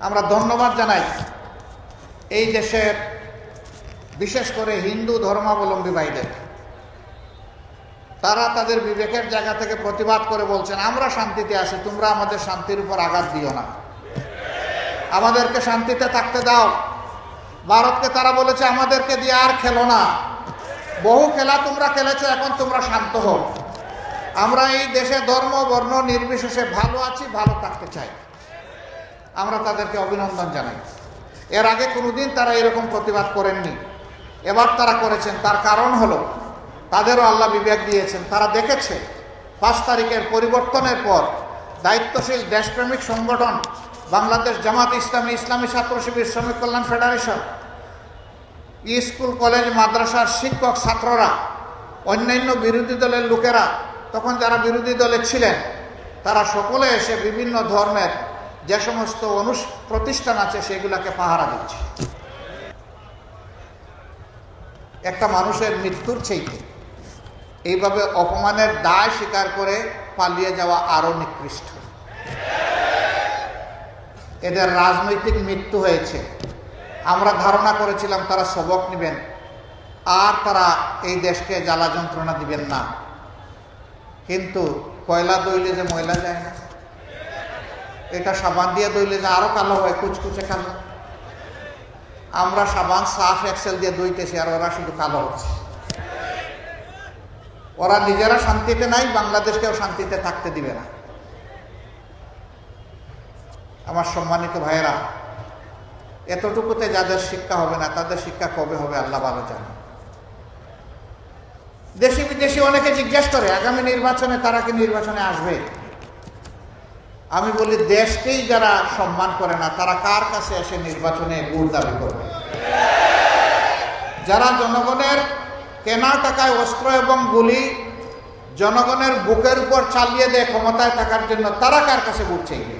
আমরা ধন্যবাদ জানাই। এই দেশের বিশেষ করে হিন্দু ধর্মাবলম্বী ভাইদের। তারা তাদের বিবেকের জায়গা থেকে প্রতিবাদ করে বলছেন, আমরা শান্তিতে আছি, তোমরা আমাদের শান্তির উপর আঘাত দিও না। আমাদেরকে শান্তিতে থাকতে দাও। ভারতকে তারা বলেছে, আমাদেরকে দিয়ে আর খেলো না। বহু খেলা তোমরা খেলেছো, এখন তোমরা শান্ত হও। আমরা এই দেশে ধর্ম, বর্ণ নির্বিশেষে ভালো আছি, ভালো থাকতে চাই। আমরা তাদেরকে অভিনন্দন জানাই। এর আগে কোনোদিন তারা এরকম প্রতিবাদ করেননি। এবার তারা করেছেন, তার কারণ হলো তাদেরও আল্লাহ বিবেক দিয়েছেন। তারা দেখেছে, পাঁচ তারিখের পরিবর্তনের পর দায়িত্বশীল দেশপ্রেমিক সংগঠন বাংলাদেশ জামাত ইসলামী ইসলামী ছাত্র শিবির শ্রমিক কল্যাণ ফেডারেশন, স্কুল, কলেজ, মাদ্রাসার শিক্ষক ছাত্ররা, অন্যান্য বিরোধী দলের লোকেরা, তখন যারা বিরোধী দলে ছিলেন, তারা সকলে এসে বিভিন্ন ধর্মের যে সমস্ত অনুষ প্রতিষ্ঠান আছে, সেগুলোকে পাহারা দিচ্ছে। একটা মানুষের মৃত্যুর চাইতে এইভাবে অপমানের দায় স্বীকার করে পালিয়ে যাওয়া আরও নিকৃষ্ট। এদের রাজনৈতিক মৃত্যু হয়েছে। আমরা ধারণা করেছিলাম তারা সবক নেবেন, আর তারা এই দেশকে জ্বালা যন্ত্রণা দিবেন না। কিন্তু কয়লা দইলে যে ময়লা যায় না। এটা সাবান দিয়ে দইলে যে আরও কালো হয়, কুচকুচে কালো। আমরা সাবান সাফ এক্সেল দিয়ে দইতেছি আর ওরা শুধু কালো হচ্ছে। ওরা নিজেরা শান্তিতে নাই, বাংলাদেশকেও শান্তিতে থাকতে দিবে না। আমার সম্মানিত ভাইয়েরা, এতটুকুতে যাদের শিক্ষা হবে না, তাদের শিক্ষা কবে হবে আল্লাহ ভালো জানে। দেশি বিদেশি অনেকে জিজ্ঞেস করে, আগামী নির্বাচনে তারা কি নির্বাচনে আসবে? আমি বলি, দেশকেই যারা সম্মান করে না, তারা কার কাছে এসে নির্বাচনে ভোট দাবি করবে? যারা জনগণের কেনা টাকায় অস্ত্র এবং গুলি জনগণের বুকের উপর চালিয়ে দেয়, ক্ষমতায় থাকার জন্য, তারা কার কাছে ভোট চাইবে?